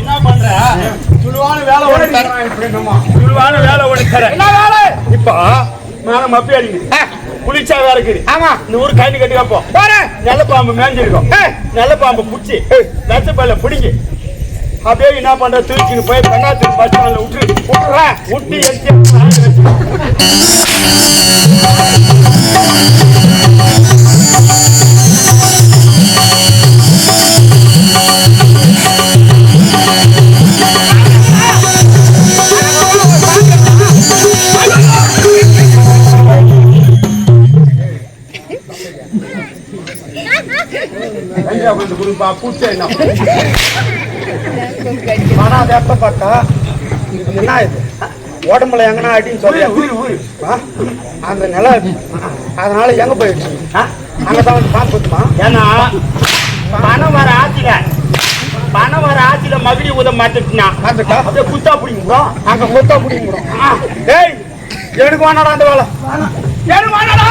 என்ன பண்ற சுழுவான வேலை ஒண்ணு தரேன் இப்படி சுழுவான வேலை ஒண்ணு தரேன் என்ன வேலை இப்போ மேல மப்பி அடிக்குது குளிச்சா வேற இருக்குது ஆமா இந்த ஊர் கைனி கட்டி வைப்போம் போறேன் நல்ல பாம்பு மேஞ்சிருக்கும் நல்ல பாம்பு புடிச்சு லட்ச பல்ல பிடிங்க அப்படியே என்ன பண்ற தூக்கின்னு போய் பெண்ணாத்து பஸ் ஸ்டாண்ட்ல விட்டு விட்டுறேன் விட்டு எச்சு கொடுப்பா பூச்சை ஆனா அதை எப்ப பார்த்தா இது என்ன இது உடம்புல எங்கன்னா அடின்னு சொல்லி? அந்த இது. அதனால எங்க போயிடுச்சு? அங்கதான் வந்து பாம்பு குத்துமா ஏன்னா பணம் வர ஆட்சியில பணம் வர ஆட்சியில மகிழி உத மாட்டுச்சுனா பார்த்துட்டா அப்படியே குத்தா பிடிங்க அங்க மொத்தம் பிடிங்கிடும் டேய் எனக்கு வேணாடா அந்த வேலை எனக்கு வேணாடா